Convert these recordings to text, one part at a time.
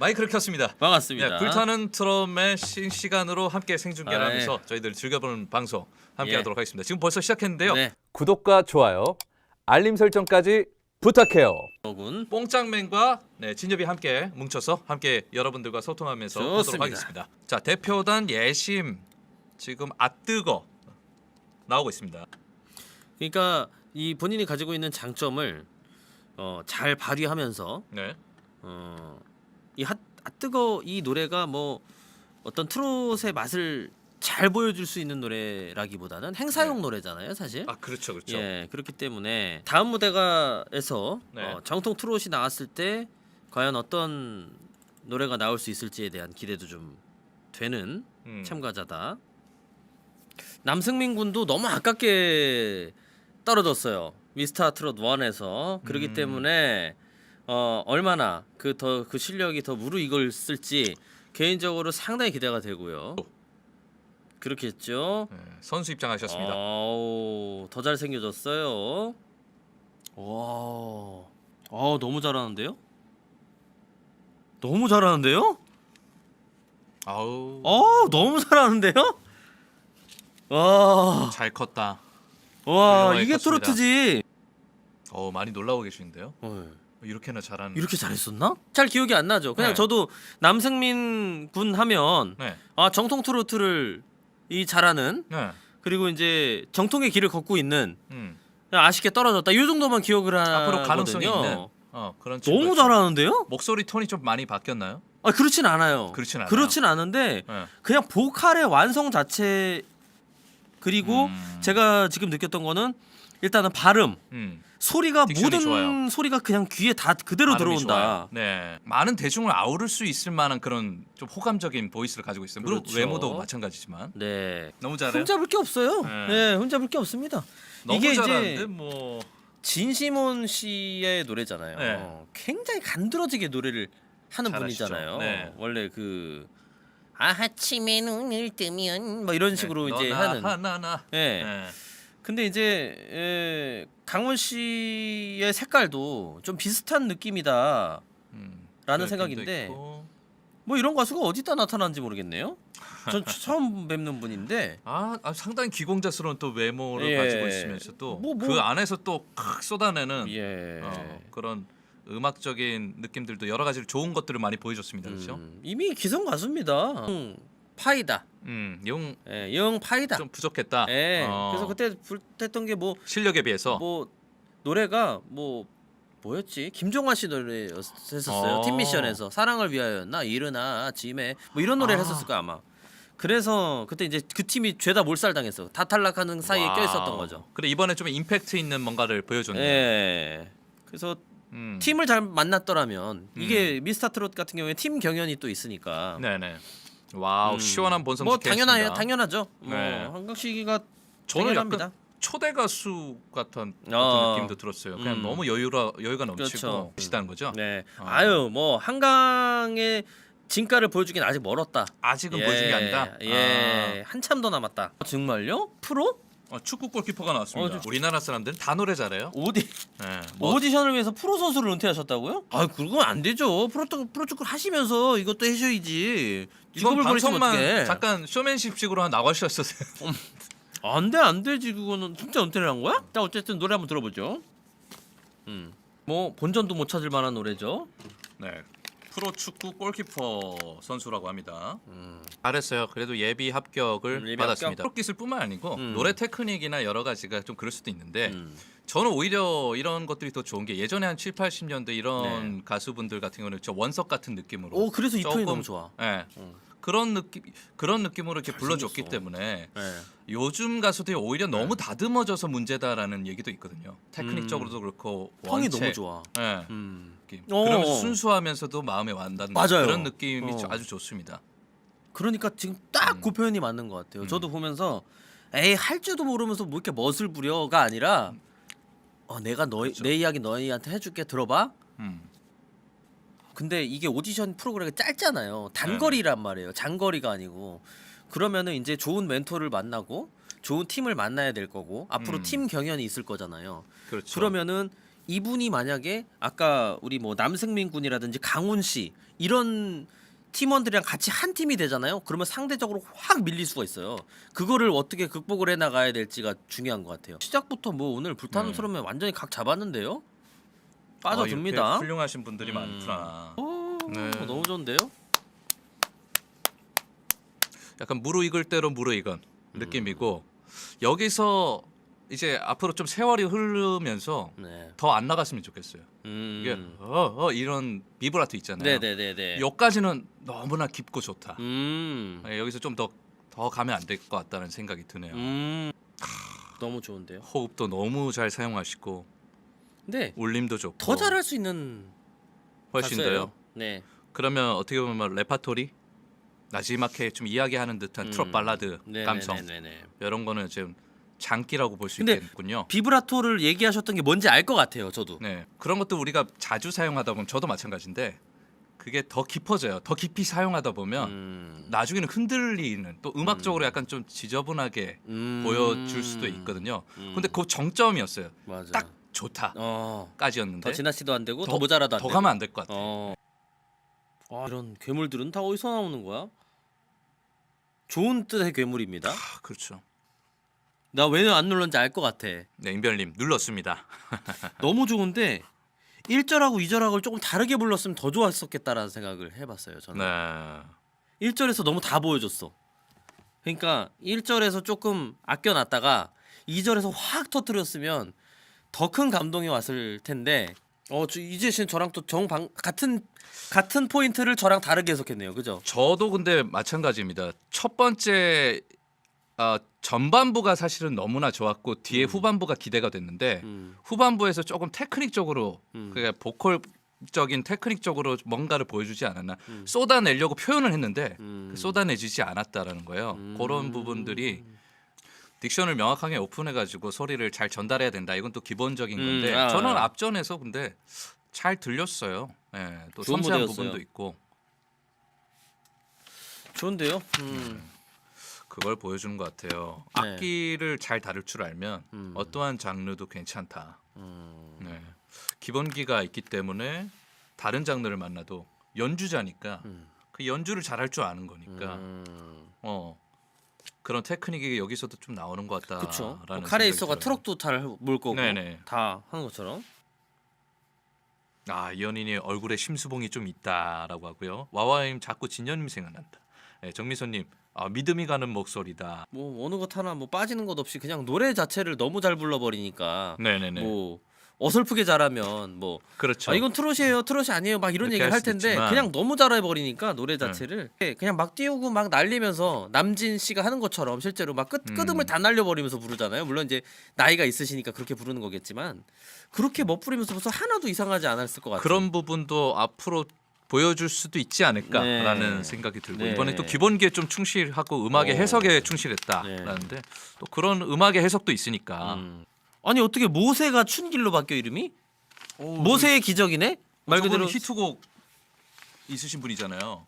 마이크를 켰습니다. 반갑습니다. 네, 불타는 트럼의 실시간으로 함께 생중계를 아, 예. 하면서 저희들 즐겨보는 방송 함께 예. 하도록 하겠습니다. 지금 벌써 시작했는데요. 네. 구독과 좋아요, 알림 설정까지 부탁해요. 군 뽕짱맨과 네, 진엽이 함께 뭉쳐서 함께 여러분들과 소통하면서 좋습니다. 보도록 하겠습니다. 자 대표단 예심 지금 아뜨거 나오고 있습니다. 그러니까 이 본인이 가지고 있는 장점을 어, 잘 발휘하면서 네. 어, 이 핫, 핫뜨거 이 노래가 뭐 어떤 트롯의 맛을 잘 보여줄 수 있는 노래라기보다는 행사용 네. 노래잖아요, 사실. 아 그렇죠, 그렇죠. 예, 그렇기 때문에 다음 무대가에서 네. 어, 정통 트롯이 나왔을 때 과연 어떤 노래가 나올 수 있을지에 대한 기대도 좀 되는 음. 참가자다. 남승민 군도 너무 아깝게 떨어졌어요. 미스터 트롯 1에서 그렇기 음. 때문에 어, 얼마나 그 더 그 실력이 더 무르익을쓸지 개인적으로 상당히 기대가 되고요. 그렇겠죠. 네, 선수 입장하셨습니다. 아우 더 잘생겨졌어요. 와, 아 너무 잘하는데요? 너무 잘하는데요? 아우 어 너무 잘하는데요? 와, 잘 컸다. 와 훌륭하게 이게 컸습니다. 트로트지. 어 많이 놀라고 계시는데요. 어, 이 렇게나 잘하는. 이렇게 잘했었나? 잘 기억이 안 나죠. 그냥 네. 저도 남승민 군 하면 네. 아 정통 트로트를 이 잘하는 네. 그리고 이제 정통의 길을 걷고 있는 음. 아쉽게 떨어졌다. 이 정도만 기억을 하거든요. 앞으로 가능성이 있는 어 그런 너무 친구였죠. 잘하는데요? 목소리 톤이 좀 많이 바뀌었나요? 아 그렇진 않아요. 그렇진 않아요. 그렇진 않은데 네. 그냥 보컬의 완성 자체 그리고 음. 제가 지금 느꼈던 거는 일단은 발음 음. 소리가 딕션이 모든 좋아요. 소리가 그냥 귀에 다 그대로 발음이 들어온다. 좋아요. 네. 많은 대중을 아우를 수 있을 만한 그런 좀 호감적인 보이스를 가지고 있어요. 물론 그렇죠. 외모도 마찬가지지만 네. 너무 잘해요. 흠잡을 게 없어요. 네. 네, 흠잡을 게 없습니다. 너무 이게 잘하는데 이제 뭐 진시몬 씨의 노래잖아요. 네. 굉장히 간드러지게 노래를 하는 잘하시죠. 분이잖아요. 네. 원래 그 아침에 눈을 뜨면 뭐 이런 식으로 네. 이제 너나 하는. 하나나. 네. 네. 근데 이제 에, 강원 씨의 색깔도 좀 비슷한 느낌이다. 음, 라는 그 생각인데. 뭐 이런 가수가 어디다 나타나는지 모르겠네요. 전 처음 뵙는 분인데 아, 아, 상당히 기공자스러운 또 외모를 예. 가지고 있으면서 또그 뭐, 뭐. 안에서 또칵 쏟아내는 예. 어, 그런 음악적인 느낌들도 여러 가지 좋은 것들을 많이 보여줬습니다. 그렇죠? 음, 이미 기성 가수입니다. 음, 파이다. 음, 용좀 예, 영 파이다. 부족했다. 예. 어, 그래서 그때 불했던 게뭐뭐 실력에 비해서 노래가 뭐 뭐였지? 김종환 씨 노래였었어요. 어. 팀 미션에서 사랑을 위하여였나 이르나 아침에 뭐 이런 노래를 아. 했었을 거야 아마. 그래서 그때 이제 그 팀이 죄다 몰살당했어. 다 탈락하는 사이에 와우. 껴 있었던 거죠. 그래 이번에 좀 임팩트 있는 뭔가를 보여줬네요. 예. 그래서 음. 팀을 잘 만났더라면 이게 미스터 트롯 같은 경우에 팀 경연이 또 있으니까 네네. 와우 음. 시원한 본성. 뭐 당연해요, 당연하죠. 뭐 네. 한강식이가 저는 당연합니다. 약간 초대 가수 같은 어. 느낌도 들었어요. 그냥 음. 너무 여유라 여유가 넘치고 그렇죠. 비슷한 거죠. 네. 어. 아유 뭐 한강의 진가를 보여주긴 아직 멀었다. 아직은 보여준 게 아니다. 예, 한참 더 남았다. 정말요? 프로? 아, 어, 축구 골키퍼가 나왔습니다. 어, 저- 우리나라 사람들은 다 노래 잘해요. 오디 네. 뭐 오디션을 위해서 프로 선수를 은퇴하셨다고요? 아, 그건 안 되죠. 프로 프로 축구를 하시면서 이것도 해셔야지. 직업을 버리시면 방송만 어떡해? 잠깐 쇼맨십식으로 한 나가셨었어요. 안 돼, 안 되지. 그거는 진짜 은퇴를 한 거야? 자, 어쨌든 노래 한번 들어보죠. 음. 뭐 본전도 못 찾을 만한 노래죠. 네. 프로 축구 골키퍼 선수라고 합니다. 음. 잘했어요. 그래도 예비 합격을 음, 예비 받았습니다. 합격? 프로 기술뿐만 아니고 음. 노래 테크닉이나 여러 가지가 좀 그럴 수도 있는데 음. 저는 오히려 이런 것들이 더 좋은 게 예전에 한 7, 80년대 이런 가수분들 같은 경우는 저 원석 같은 느낌으로 네. 오, 그래서 이 조금- 너무 좋아. 예. 음. 그런 느낌 그런 느낌으로 이렇게 불러줬기. 때문에 네. 요즘 가수들이 오히려 너무 다듬어져서 문제다라는 얘기도 있거든요. 테크닉적으로도 그렇고 펑이 원체, 너무 좋아. 예. 음. 느낌. 어. 그러면서 순수하면서 마음에 와닿는 맞아요. 그런 느낌이 어. 아주 좋습니다. 그러니까 지금 딱 음. 그 표현이 맞는 것 같아요. 저도 보면서 에이 할 줄도 모르면서 뭐 이렇게 멋을 부려가 아니라 어, 내가 너희 그렇죠. 내 이야기 너희한테 해줄게 들어봐. 음. 근데 이게 오디션 프로그램이 짧잖아요. 단거리란 말이에요. 장거리가 아니고 그러면은 이제 좋은 멘토를 만나고 좋은 팀을 만나야 될 거고 앞으로 음. 팀 경연이 있을 거잖아요. 그렇죠. 그러면은 이분이 만약에 아까 우리 뭐 남승민 군이라든지 강훈 씨 이런 팀원들이랑 같이 한 팀이 되잖아요. 그러면 상대적으로 확 밀릴 수가 있어요. 그거를 어떻게 극복을 해 나가야 될지가 중요한 것 같아요. 시작부터 뭐 오늘 불타는 네. 소름에 완전히 각 잡았는데요. 아, 빠져듭니다. 이렇게 훌륭하신 분들이 음. 많구나. 오, 네. 너무 좋은데요? 약간 무르익을 대로 무르익은 느낌이고 여기서 이제 앞으로 좀 세월이 흐르면서 네. 더 안 나갔으면 좋겠어요. 음. 이게 어, 어 이런 비브라토 있잖아요. 네네네네. 여기까지는 너무나 깊고 좋다. 음. 예, 여기서 좀 더 더 가면 안 될 것 같다는 생각이 드네요. 음. 너무 좋은데요. 호흡도 너무 잘 사용하시고 근데 울림도 좋고 더 잘할 수 있는 훨씬 가수예요. 더요. 네. 그러면 어떻게 보면 레파토리 나지막하게 좀 이야기하는 듯한 음. 트롯 발라드 네네네 네네. 감성 이런 거는 지금 장기라고 볼 수 근데 있겠군요. 비브라토를 얘기하셨던 게 뭔지 알 것 같아요. 저도. 네 그런 것도 우리가 자주 사용하다 보면 저도 마찬가지인데 그게 더 깊어져요. 더 깊이 사용하다 보면 음. 나중에는 흔들리는 또 음악적으로 약간 좀 지저분하게 음. 보여줄 수도 있거든요. 음. 근데 그 정점이었어요. 맞아. 딱 좋다까지였는데 어. 더 지나치도 안 되고 더, 더- 모자라도 안 더 되고. 가면 안 될 것 같아요. 어. 아, 이런 괴물들은 다 어디서 나오는 거야? 좋은 뜻의 괴물입니다. 아, 그렇죠. 나 왜 안 눌렀는지 알 것 같아. 네 임별님 눌렀습니다. 너무 좋은데 1절하고 2절하고 조금 다르게 불렀으면 더 좋았었겠다라는 생각을 해봤어요. 저는. 네. 1절에서 너무 다 보여줬어. 그러니까 1절에서 조금 아껴놨다가 2절에서 확 터뜨렸으면 더 큰 감동이 왔을 텐데 어 저, 이재 씨는 저랑 또 정방 같은 같은 포인트를 저랑 다르게 해석했네요. 그죠? 저도 근데 마찬가지입니다. 첫 번째 아, 전반부가 사실은 너무나 좋았고 뒤에 후반부가 기대가 됐는데 음. 후반부에서 조금 테크닉적으로 음. 그게 보컬적인 테크닉적으로 뭔가를 보여주지 않았나 음. 쏟아내려고 표현을 했는데 음. 쏟아내지지 않았다라는 거예요. 음. 그런 부분들이 딕션을 명확하게 오픈해가지고 소리를 잘 전달해야 된다. 이건 또 기본적인 음, 건데 아, 저는 아. 앞전에서 근데 잘 들렸어요. 예, 또 좋은 섬세한 무대였어요. 부분도 있고 좋은데요. 음. 그걸 보여주는 것 같아요. 네. 악기를 잘 다룰 줄 알면 음. 어떠한 장르도 괜찮다. 음. 네. 기본기가 있기 때문에 다른 장르를 만나도 연주자니까 음. 그 연주를 잘할 줄 아는 거니까 음. 어 그런 테크닉이 여기서도 좀 나오는 것. 뭐 생각이 카레이서가. 트럭도 잘몰 거고 네네. 다 하는 것처럼. 아 이현인이 얼굴에 심수봉이 좀 있다라고 하고요. 와와임 자꾸 진현님 생각난다. 네, 정미선님 아, 믿음이 가는 목소리다. 뭐 어느 것 하나 뭐 빠지는 것 없이 그냥 노래 자체를 너무 잘 불러버리니까 네네네. 뭐 어설프게 잘하면 뭐 그렇죠. 아, 이건 트롯이에요, 트롯이 아니에요, 막 이런 이렇게 얘기를 할 할 수도 텐데 있지만. 그냥 너무 잘해 버리니까 노래 자체를 예, 그냥 막 띄우고 막 날리면서 남진 씨가 하는 것처럼 실제로 막 끄, 음. 끄듬을 다 날려 버리면서 부르잖아요. 물론 이제 나이가 있으시니까 그렇게 부르는 거겠지만 그렇게 멋부리면서 벌써 하나도 이상하지 않았을 것 같아요. 그런 부분도 앞으로 보여줄 수도 있지 않을까라는 네. 생각이 들고 네. 이번에 또 기본기에 좀 충실하고 음악의 어. 해석에 충실했다라는데 또 그런 음악의 해석도 있으니까 음. 아니 어떻게 모세가 춘길로 바뀌어 이름이? 모세의 기적이네? 말 그대로 히트곡 있으신 분이잖아요.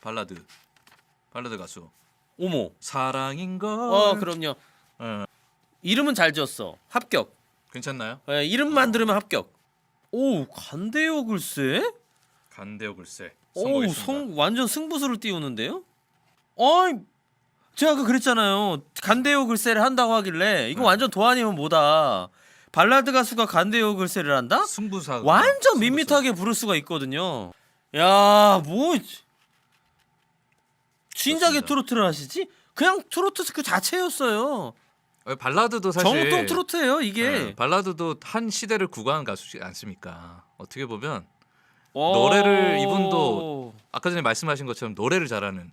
발라드 발라드 가수 오모. 사랑인 걸. 어 그럼요. 어, 이름은 잘 지었어. 합격. 괜찮나요? 예, 이름만 들으면 합격. 오 간대요 글쎄. 간대요 글쎄. 오, 성공했습니다. 성 완전 승부수를 띄우는데요? 어이, 제가 아까 그랬잖아요. 간대요 글쎄를 한다고 하길래 이거 네. 완전 도안이면 뭐다. 발라드 가수가 간대요 글쎄를 한다? 승부사 완전 밋밋하게 부를 수가 있거든요. 야, 뭐 진작에 그렇습니다. 트로트를 하시지? 그냥 트로트 그 자체였어요. 어, 발라드도 사실 정통 트로트예요, 이게. 네, 발라드도 한 시대를 구가한 가수지 않습니까? 어떻게 보면 오. 노래를 이분도 아까 전에 말씀하신 것처럼 노래를 잘하는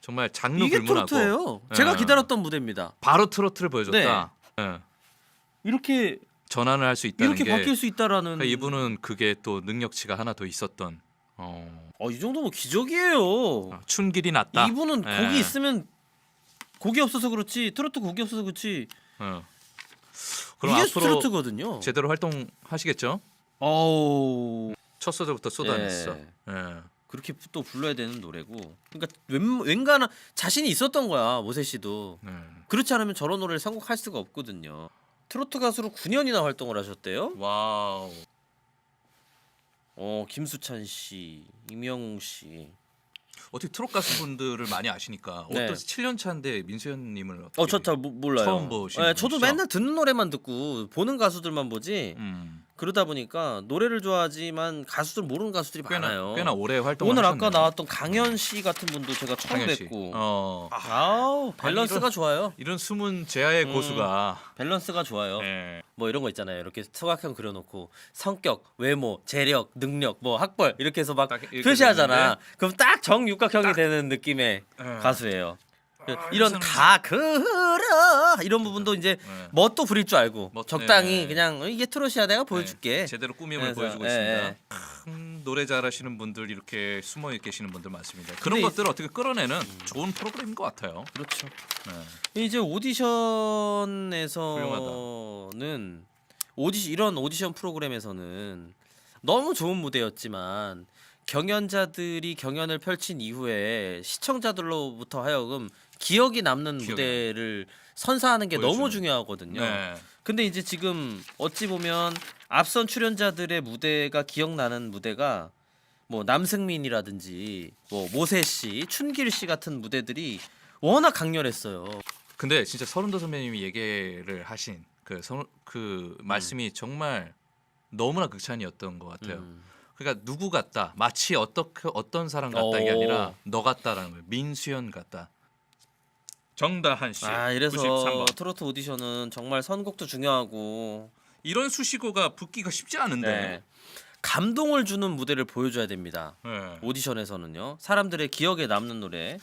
정말 장르 이게 불문하고 트로트예요. 제가 네. 기다렸던 무대입니다. 바로 트로트를 보여줬다. 네. 이렇게 전환을 할 수 있다는 이렇게 게 바뀔 수 있다라는 그러니까 이분은 그게 또 능력치가 하나 더 있었던 어, 어, 이 정도면 기적이에요. 춘길이 났다. 이분은 예. 곡이 있으면 곡이 없어서 그렇지 트로트 곡이 없어서 그렇지 어. 그럼 이게 앞으로 트로트거든요. 제대로 활동하시겠죠? 어우 첫 소절부터 쏟아냈어. 예. 예. 그렇게 또 불러야 되는 노래고 그러니까 웬, 웬간한 자신이 있었던 거야 모세 씨도 네. 그렇지 않으면 저런 노래를 선곡할 수가 없거든요. 트로트 가수로 9년이나 활동을 하셨대요. 와우. 어 김수찬 씨, 임영웅 씨. 어떻게 트롯 가수분들을 많이 아시니까 네. 어떤 7년 차인데 민수현님을 어저잘 몰라요. 처음 보시는 네, 저도 분이시죠? 맨날 듣는 노래만 듣고 보는 가수들만 보지. 음, 그러다 보니까 노래를 좋아하지만 가수들 모르는 가수들이 꽤나 많아요. 꽤나 오래 활동을 오늘 하셨네요. 아까 나왔던 강현 씨 같은 분도 제가 처음 강현 씨. 뵙고. 어. 아우 밸런스가 이런- 좋아요. 이런 숨은 제아의 음. 고수가 밸런스가 좋아요. 네. 뭐 이런 거 있잖아요. 이렇게 소각형 그려놓고 성격, 외모, 재력, 능력, 뭐 학벌 이렇게 해서 막 딱 이렇게 표시하잖아. 그럼 딱 정육각형이 되는 느낌의 네. 가수예요. 그 아, 이런 가 그러 이런 부분도 이제 네. 멋도 부릴 줄 알고 멋, 적당히 네. 그냥 어, 이게 트롯이야 내가 보여줄게. 네, 제대로 꾸밈을 그래서, 보여주고 예, 있습니다. 예. 참 노래 잘하시는 분들 이렇게 숨어 계시는 분들 많습니다. 그런 근데 것들을 어떻게 끌어내는 좋은 프로그램인 것 같아요. 그렇죠. 네. 이제 오디션에서는 오디 이런 오디션 프로그램에서는 너무 좋은 무대였지만 경연자들이 경연을 펼친 이후에 시청자들로부터 하여금 기억이 남는 기억이 무대를 선사하는 게 너무 보여주는. 중요하거든요. 네. 근데 이제 지금 어찌 보면 앞선 출연자들의 무대가 기억나는 무대가 뭐 남승민이라든지 뭐 모세 씨, 춘길 씨 같은 무대들이 워낙 강렬했어요. 근데 진짜 서른도 선배님이 얘기를 하신 그, 선, 그 말씀이 정말 너무나 극찬이었던 것 같아요. 음. 그러니까 누구 같다, 마치 어떻게 어떤 사람 같다 이게 오. 아니라 너 같다라는 거예요. 민수연 같다. 정다한 씨, 아 이래서 93번. 트로트 오디션은 정말 선곡도 중요하고 이런 수식어가 붙기가 쉽지 않은데. 네. 감동을 주는 무대를 보여줘야 됩니다. 네. 오디션에서는요. 사람들의 기억에 남는 노래.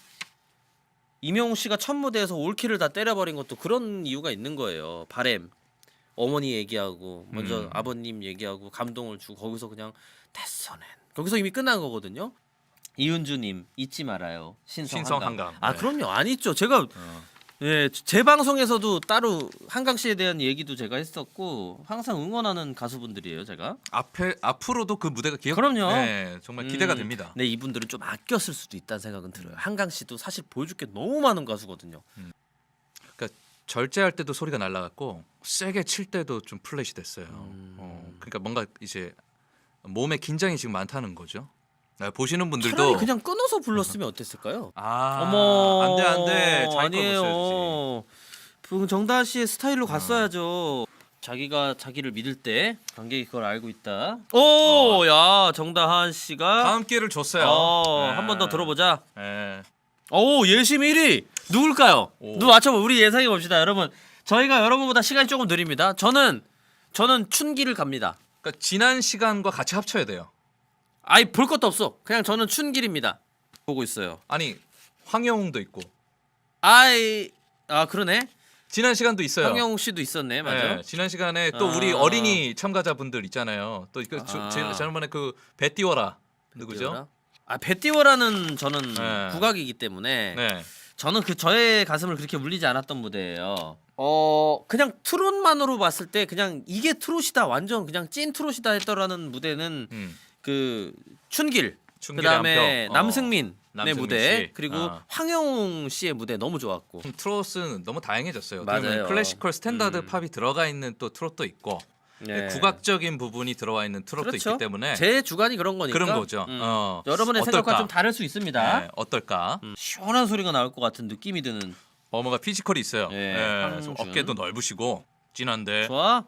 이명웅 씨가 첫 무대에서 올킬을 다 때려버린 것도 그런 이유가 있는 거예요. 바램. 어머니 얘기하고 먼저 음. 아버님 얘기하고 감동을 주고 거기서 그냥 됐어 낸. 거기서 이미 끝난 거거든요. 이은주님 잊지 말아요. 신성, 신성 한강. 한강. 아 네. 그럼요. 안 있죠. 제가 어. 예, 제 방송에서도 따로 한강 씨에 대한 얘기도 제가 했었고 항상 응원하는 가수분들이에요, 제가. 앞에 앞으로도 그 무대가 기억. 그럼요. 네, 정말 기대가 음, 됩니다. 네, 이분들은 좀 아껴 쓸 수도 있다는 생각은 들어요. 한강 씨도 사실 보여줄 게 너무 많은 가수거든요. 절제할 때도 소리가 날라갔고 세게 칠 때도 좀 플랫이 됐어요. 음. 어, 그러니까 뭔가 이제 몸에 긴장이 지금 많다는 거죠. 네, 보시는 분들도 차라리 그냥 끊어서 불렀으면 어땠을까요? 아 어머, 안돼 안돼 자기 걸 보셔야지. 아니에요. 그 정다은 씨의 스타일로 갔어야죠. 자기가 자기를 믿을 때 관객이 그걸 알고 있다. 오, 야 정다한 씨가 어. 다음 기회를 줬어요. 어, 네. 한번 더 들어보자. 네. 오 예심 1위 누굴까요? 오. 누 맞춰 우리 예상해 봅시다, 여러분. 저희가 여러분보다 시간이 조금 느립니다. 저는 저는 춘기를 갑니다. 그러니까 지난 시간과 같이 합쳐야 돼요. 아이 볼 것도 없어. 그냥 저는 춘길입니다. 보고 있어요. 아니 황영웅도 있고 아이 아 그러네. 지난 시간도 있어요. 황영웅 씨도 있었네, 맞아. 네, 지난 시간에 또 우리 아. 어린이 참가자분들 있잖아요. 또그 아. 지난번에 그 배 띄워라 누구죠? 아 배 띄워라는 저는 네. 국악이기 때문에 네. 저는 그 저의 가슴을 그렇게 울리지 않았던 무대예요. 어 그냥 트롯만으로 봤을 때 그냥 이게 트롯이다 완전 그냥 찐 트롯이다 했더라는 무대는 음. 그 춘길 춘길의 그다음에. 어. 남승민 의 남승민 무대 씨. 그리고 아. 황영웅 씨의 무대 너무 좋았고 좀 트롯은 너무 다양해졌어요. 맞아요. 클래시컬 스탠다드 음. 팝이 들어가 있는 또 트롯도 있고 네. 국악적인 부분이 들어와 있는 트롯도 그렇죠. 있기 때문에 제 주관이 그런 거니까 그런 거죠. 음. 어. 여러분의 어떨까? 생각과 좀 다를 수 있습니다. 네, 어떨까? 음, 시원한 소리가 나올 것 같은 느낌이 드는 어머가 피지컬이 있어요. 네, 네, 황준. 좀 어깨도 넓으시고 진한데 좋아.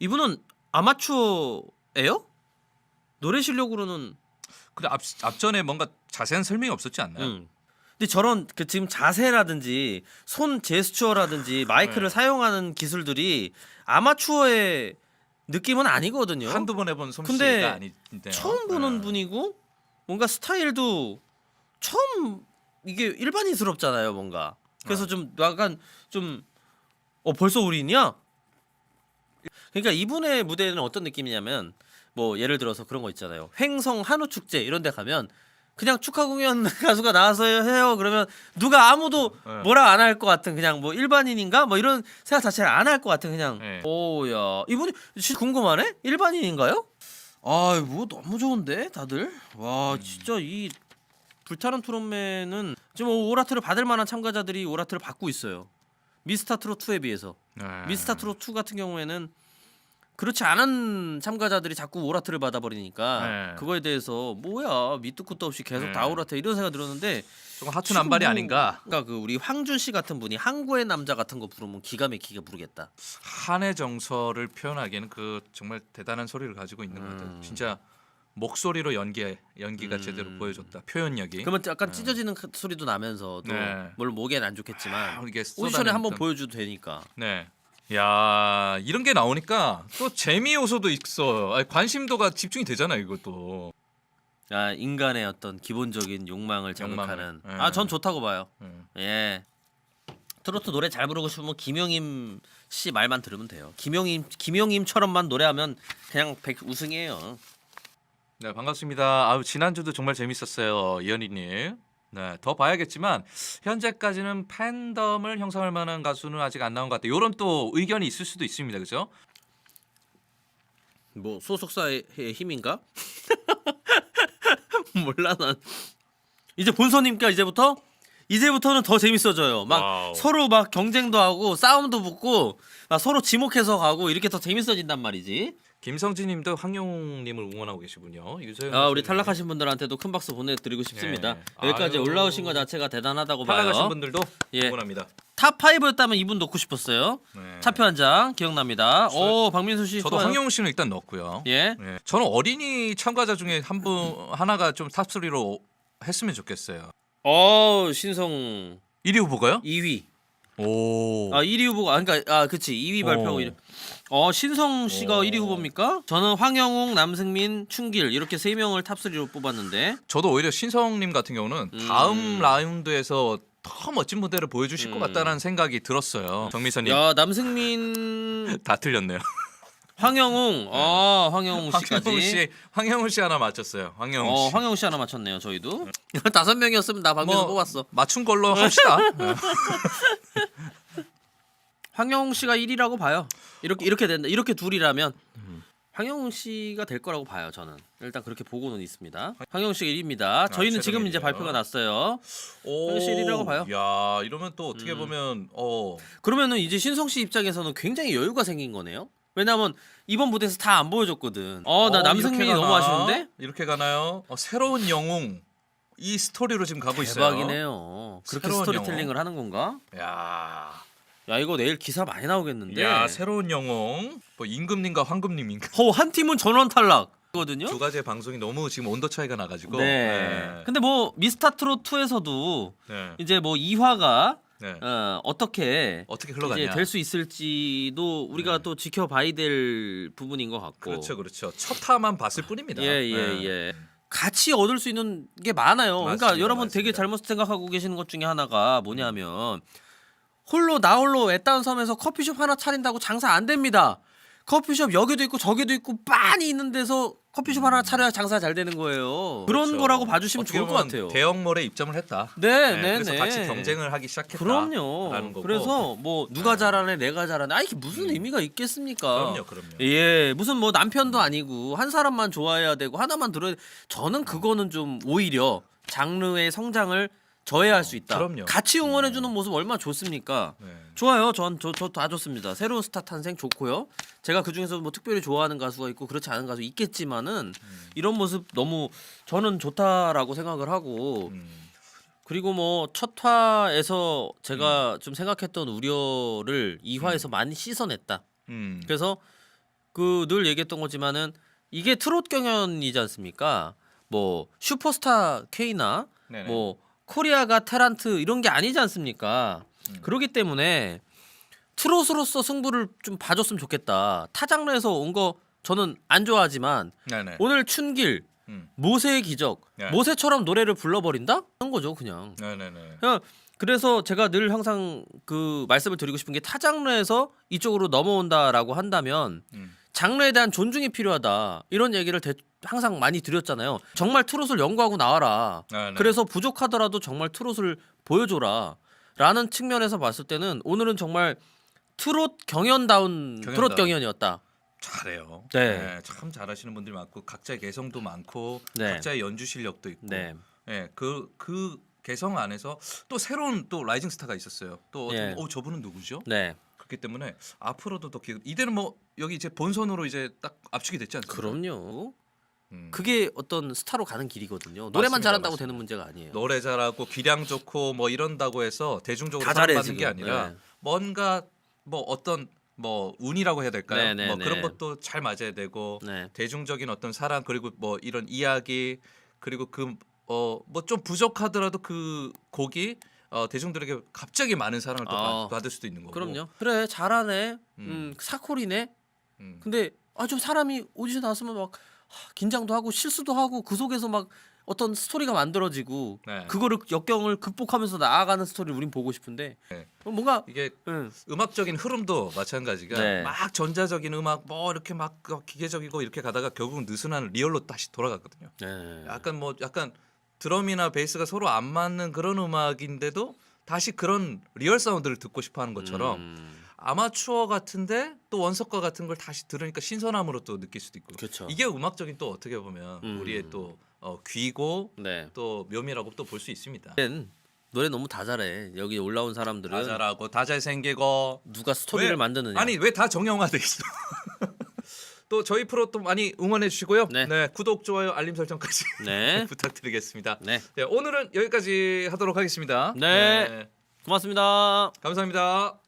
이분은 아마추어예요? 노래 실력으로는 근데 앞 앞전에 뭔가 자세한 설명이 없었지 않나요? 음. 근데 저런 그 지금 자세라든지 손 제스처라든지 마이크를 네. 사용하는 기술들이 아마추어의 느낌은 아니거든요. 한두 번 해본 근데 솜씨가 아닌데 처음 보는 분이고 뭔가 스타일도 처음 이게 일반인스럽잖아요, 뭔가. 그래서 좀 약간 좀 어 벌써 우리냐? 그러니까 이분의 무대는 어떤 느낌이냐면 뭐 예를 들어서 그런 거 있잖아요. 횡성 한우 축제 이런 데 가면 그냥 축하 공연 가수가 나와서 해요. 그러면 누가 아무도 네. 뭐라 안 할 것 같은 그냥 뭐 일반인인가 뭐 이런 생각 자체를 안 할 것 같은 그냥 네. 오야 이분이 진짜 궁금하네 일반인인가요? 아뭐 너무 좋은데 다들 와 음. 진짜 이 불타는 트롯맨은 지금 오라트를 받을 만한 참가자들이 오라트를 받고 있어요. 미스터 트롯 2에 비해서 네. 미스터 트롯 2 같은 경우에는 그렇지 않은 참가자들이 자꾸 오라트를 받아버리니까 네. 그거에 대해서 뭐야 밑도 끝도 없이 계속 네. 다 오라트 이런 생각 들었는데 조금 하투 남발이 아닌가. 그러니까 그 우리 황준 씨 같은 분이 항구의 남자 같은 거 부르면 기가 막히게 부르겠다. 한의 정서를 표현하기에는 그 정말 대단한 소리를 가지고 있는 것 같아요. 음. 진짜 목소리로 연기 연기가 음. 제대로 보여줬다. 표현력이. 그러면 약간 찢어지는 그 소리도 나면서도 네. 물론 목에는 안 좋겠지만 아, 이게 오디션에 한번 보여줘도 되니까. 네. 야 이런 게 나오니까 또 재미 요소도 있어. 아니, 관심도가 집중이 되잖아 요 이것도. 아 인간의 어떤 기본적인 욕망을 자극하는. 욕망을, 예. 아 전 좋다고 봐요. 음. 예. 트로트 노래 잘 부르고 싶으면 김용임 씨 말만 들으면 돼요. 김용임 김용임처럼만 노래하면 그냥 백 우승이에요. 네 반갑습니다. 아유 지난주도 정말 재밌었어요 이현희님. 네, 더 봐야겠지만 현재까지는 팬덤을 형성할 만한 가수는 아직 안 나온 것 같아요. 이런 또 의견이 있을 수도 있습니다, 그죠? 뭐 소속사의 힘인가? 몰라 난. 이제 본선님께 이제부터 이제부터는 더 재밌어져요. 막 와우. 서로 막 경쟁도 하고 싸움도 붙고 막 서로 지목해서 가고 이렇게 더 재밌어진단 말이지. 김성진 님도 황용 님을 응원하고 계시군요. 유소영 아 우리. 탈락하신 분들한테도 큰 박수 보내드리고 싶습니다. 예. 여기까지 아유. 올라오신 것 자체가 대단하다고 봐요. 탈락하신 분들도 예. 응원합니다. 탑 5였다면 이분 넣고 싶었어요. 네. 차표 한 장 기억납니다. 오 박민수 씨 저도 좋아요. 황용우 씨는 일단 넣었고요. 예. 네. 저는 어린이 참가자 중에 한 분 하나가 좀 탑3로 했으면 좋겠어요. 어 신성 1위 후보가요? 2위. 오. 아 1위 후보가 아, 그러니까 아 그치 2위 발표하고 오. 일- 어 신성 씨가 오. 1위 후보입니까? 저는 황영웅, 남승민, 춘길 이렇게 세 명을 탑3로 뽑았는데 저도 오히려 신성님 같은 경우는 음. 다음 라운드에서 더 멋진 무대를 보여주실 것 음. 같다는 생각이 들었어요. 정미선님 야 남승민, 다 틀렸네요. 황영웅, 아 황영웅 씨까지. 황영우 씨, 황영우 씨 하나 맞췄어요. 황영우 어 씨. 황영웅 씨 하나 맞췄네요 저희도. 다섯 명이었으면 나 박민수 뭐, 뽑았어. 맞춘 걸로 합시다. 네. 황영웅 씨가 1위라고 봐요. 이렇게 이렇게 된다. 이렇게 둘이라면 음. 황영웅 씨가 될 거라고 봐요. 저는 일단 그렇게 보고는 있습니다. 황영웅 씨가 1위입니다. 저희는 아, 최종 지금 이제 1위예요. 발표가 났어요. 오, 씨 1위라고 봐요. 야, 이러면 또 어떻게 음. 보면 어 그러면은 이제 신성 씨 입장에서는 굉장히 여유가 생긴 거네요. 왜냐면 이번 무대에서 다 안 보여줬거든. 어 나 어, 남승민이 이렇게 너무 가나? 아쉬운데? 이렇게 가나요? 어, 새로운 영웅 이 스토리로 지금 가고 있어요. 대박이네요. 그렇게 새로운 스토리텔링을 하는 건가? 야, 야 이거 내일 기사 많이 나오겠는데. 야 새로운 영웅. 뭐 임금님과 황금님인가? 어 한 팀은 전원 탈락 거든요. 두 가지의 방송이 너무 지금 온도 차이가 나가지고. 네. 근데 뭐 미스터 트롯 2에서도 네. 이제 뭐 2화가 네. 어, 어떻게 어떻게 흘러가냐? 될 수 있을지도 우리가 네. 또 지켜봐야 될 부분인 것 같고. 그렇죠, 그렇죠. 첫 화만 봤을 뿐입니다. 예, 예, 네. 예. 같이 얻을 수 있는 게 많아요. 그러니까 맞습니다, 여러분 되게 맞습니다. 잘못 생각하고 계시는 것 중에 하나가 뭐냐면 홀로 나 홀로 애딴 섬에서 커피숍 하나 차린다고 장사 안 됩니다. 커피숍 여기도 있고 저기도 있고 빤히 있는 데서 커피숍 하나 차려야 장사 잘 되는 거예요. 그런 그렇죠. 거라고 봐주시면 어떻게 좋을 것 보면 같아요. 대형몰에 입점을 했다. 네, 네, 그래서 네. 같이 경쟁을 하기 시작했다. 그럼요. 라는 거고. 그래서 뭐 누가 네. 잘하네, 내가 잘하네. 아 이게 무슨 음. 의미가 있겠습니까? 그럼요, 그럼요. 예, 무슨 뭐 남편도 아니고 한 사람만 좋아해야 되고 하나만 들어야 저는 그거는 좀 오히려 장르의 성장을 저해할 수 있다. 그럼요. 같이 응원해 주는 모습 얼마나 좋습니까? 네. 좋아요. 전저다 좋습니다. 새로운 스타 탄생 좋고요. 제가 그 중에서 뭐 특별히 좋아하는 가수가 있고 그렇지 않은 가수 있겠지만은 음. 이런 모습 너무 저는 좋다라고 생각을 하고 음. 그리고 뭐 첫 화에서 제가 좀 생각했던 우려를 2화에서 많이 씻어냈다. 음. 그래서 그 늘 얘기했던 거지만은 이게 트롯 경연이지 않습니까? 뭐 슈퍼스타 K나 네네. 뭐 코리아가 테란트 이런 게 아니지 않습니까? 음. 그렇기 때문에 트롯으로서 승부를 좀 봐줬으면 좋겠다. 타 장르에서 온 거 저는 안 좋아하지만 네네. 오늘 춘길 음. 모세의 기적 네. 모세처럼 노래를 불러버린다? 그런 거죠 그냥. 네네네. 그냥 그래서 제가 늘 항상 그 말씀을 드리고 싶은 게 타 장르에서 이쪽으로 넘어온다라고 한다면 음. 장르에 대한 존중이 필요하다 이런 얘기를 대- 항상 많이 드렸잖아요. 정말 트롯을 연구하고 나와라. 네네. 그래서 부족하더라도 정말 트롯을 보여줘라. 라는 측면에서 봤을 때는 오늘은 정말 트롯 경연다운 트롯 경연다운. 경연이었다. 잘해요. 네. 참 잘하시는 분들이 많고 각자의 개성도 많고 네. 각자의 연주 실력도 있고. 네. 예, 그, 그 개성 안에서 또 새로운 또 라이징 스타가 있었어요. 또 어떤 예. 어 저분은 누구죠? 네. 그렇기 때문에 앞으로도 더 기... 이대는 뭐 여기 이제 본선으로 이제 딱 압축이 됐지 않습니까? 그럼요. 음. 그게 어떤 스타로 가는 길이거든요. 노래만 맞습니다, 잘한다고 맞습니다. 되는 문제가 아니에요. 노래 잘하고 기량 좋고 뭐 이런다고 해서 대중적으로 다 잘해, 사랑받는 게 지금. 아니라 네. 뭔가 뭐 어떤 뭐 운이라고 해야 될까요? 네, 네, 뭐 네. 그런 것도 잘 맞아야 되고 네. 대중적인 어떤 사랑 그리고 뭐 이런 이야기 그리고 그 어 뭐 좀 부족하더라도 그 곡이 어 대중들에게 갑자기 많은 사랑을 또 아, 받, 받을 수도 있는 거고. 그럼요. 그래 잘하네. 음, 음. 사콜이네. 음. 근데 아주 사람이 오디션 나왔으면 막 하, 긴장도 하고 실수도 하고 그 속에서 막 어떤 스토리가 만들어지고 네. 그거를 역경을 극복하면서 나아가는 스토리를 우린 보고 싶은데 네. 어, 뭔가 이게 응. 음악적인 흐름도 마찬가지가 네. 막 전자적인 음악 뭐 이렇게 막 기계적이고 이렇게 가다가 결국은 느슨한 리얼로 다시 돌아갔거든요. 네. 약간 뭐 약간 드럼이나 베이스가 서로 안 맞는 그런 음악인데도 다시 그런 리얼 사운드를 듣고 싶어 하는 것처럼 음, 아마추어 같은데 또 원석과 같은 걸 다시 들으니까 신선함으로 또 느낄 수도 있고 그렇죠. 이게 음악적인 또 어떻게 보면 음. 우리의 또 어, 귀고 네. 또 묘미라고 또 볼 수 있습니다. 는 노래 너무 다 잘해. 여기 올라온 사람들은 다 잘하고 다 잘생기고 누가 스토리를 왜- 만드느냐. 아니 왜 다 정형화돼 있어? 또 저희 프로 또 많이 응원해 주시고요. 네. 네, 구독 좋아요 알림 설정까지 네. 부탁드리겠습니다. 네. 네, 오늘은 여기까지 하도록 하겠습니다. 네. 고맙습니다. 감사합니다.